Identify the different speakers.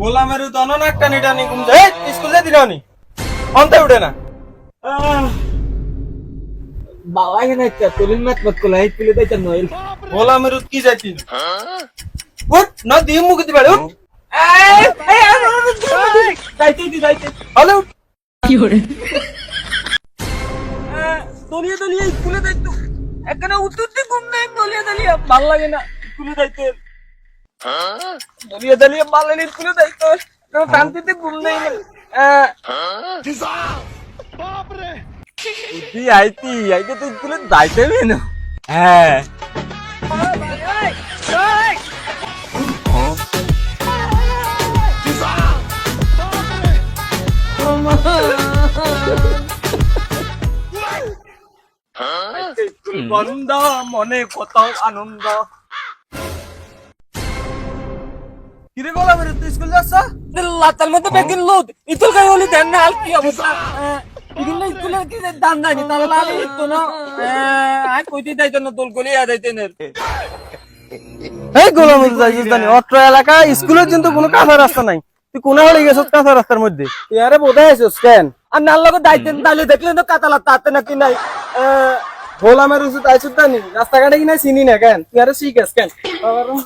Speaker 1: গোলামের দনন একটা নিটা নি গুম যায় স্কুল যা দিলাও নি অন্তে উঠে না।
Speaker 2: বাবা এখানে একটা তুলিন মাত মত কোলাই তুলে দেয় নইল।
Speaker 1: গোলামের কি যাইতি? উঠ না দিয়ে মুখ দিবে উঠ।
Speaker 2: যাইতে দি যাইতে।
Speaker 1: হলে উঠ। কি হরে?
Speaker 2: দলিয়ে দলিয়ে স্কুলে যাইতো এখানে উঠতে ঘুম নেই দলিয়ে দলিয়ে ভালো লাগে না স্কুলে যাইতে দলিয়ে দলিয়ে ভালো লাগে স্কুলে যাইতো শান্তিতে ঘুম নেই তুই না হ্যাঁ স্কুল বন্ধ মনে কত আনন্দ।
Speaker 1: কিরে বলা আমি তুই স্কুল যাচ্ছ?
Speaker 2: বেকিন লোদ ইতুল কাই হলি দেন না কি অবস্থা? স্কুলে কি নাই তাহলে লালি তো না। আই কইতে যাইতো না দোল গলি আ যাইতে না।
Speaker 1: এই গোলাম যাইছিস জানি অত্র এলাকা স্কুলের কিন্তু কোনো কাঁচা রাস্তা নাই। তুই কোনা হলে গেছিস কাঁচা রাস্তার মধ্যে? তুই আরে বোধহয় আছিস কেন?
Speaker 2: আর নাল লগে দাইতেন তাহলে দেখলেন তো কাতালা তাতে নাকি নাই।
Speaker 1: গোলামের উচিত আইসুত নি রাস্তাঘাটে কিনা চিনি না কেন? তুই আরে শিখাস কেন? বাবার রুম